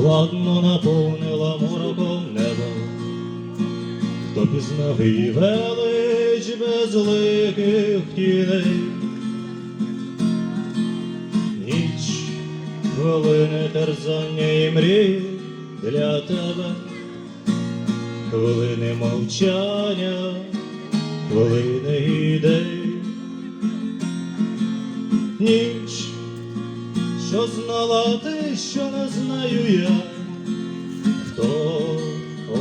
ладно наповнила мороком небо, хто пізнав її велич безликих тіней. Ніч, хвилини терзання і мрій для тебе, хвилини мовчання, хвилини ідей. Ніч, що знала ти, що не знаю я, хто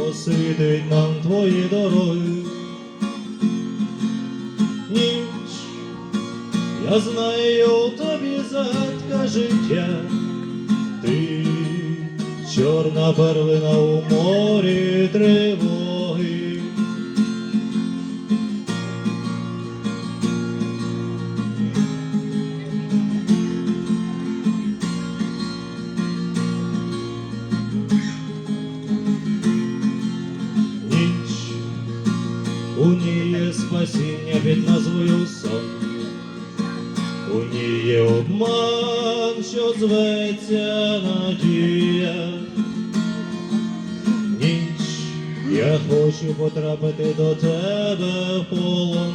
освітить нам твої дороги. Ніч, я знаю у тобі загадка життя, ти чорна перлина у морі тривоги. Ній є спасіння під назвою сон. У ній є обман, що зветься надія. Ніч, я хочу потрапити до тебе в полон.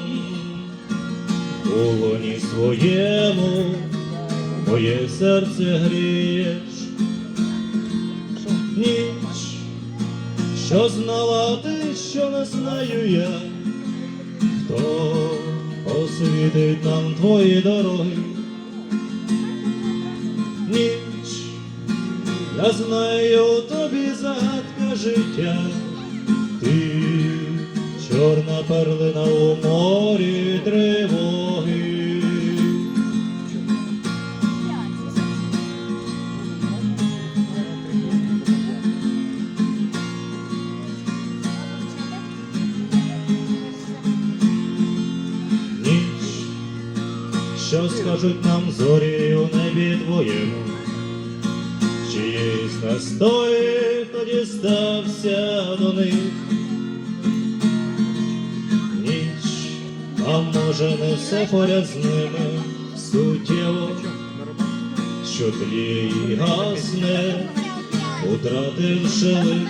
У лоні своєму моє серце грієш. Ніч, що знала ти, що не знаю я, хто освітить нам твої дороги. Ніч, я знаю тобі загадка життя, ти чорна перлина у морі що скажуть нам зорі у небі твоєму, чиїсь настої, хто дістався до них. Ніч, а може не все поряд з ними суттєво, що тліє і гасне, утративши лик.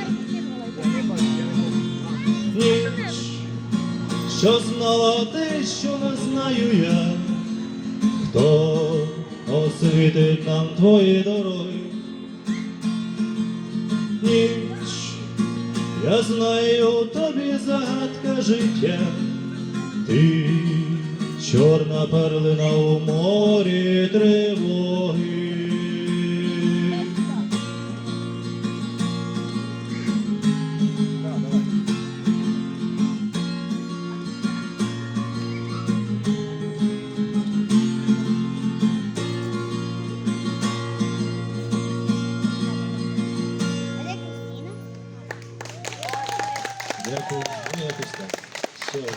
Ніч, що знала ти, що не знаю я, хто освітить нам твої дороги. Ніч, я знаю тобі загадка життя, ти чорна перлина у морі тривоги. Дякую. Ну, якось так. Все.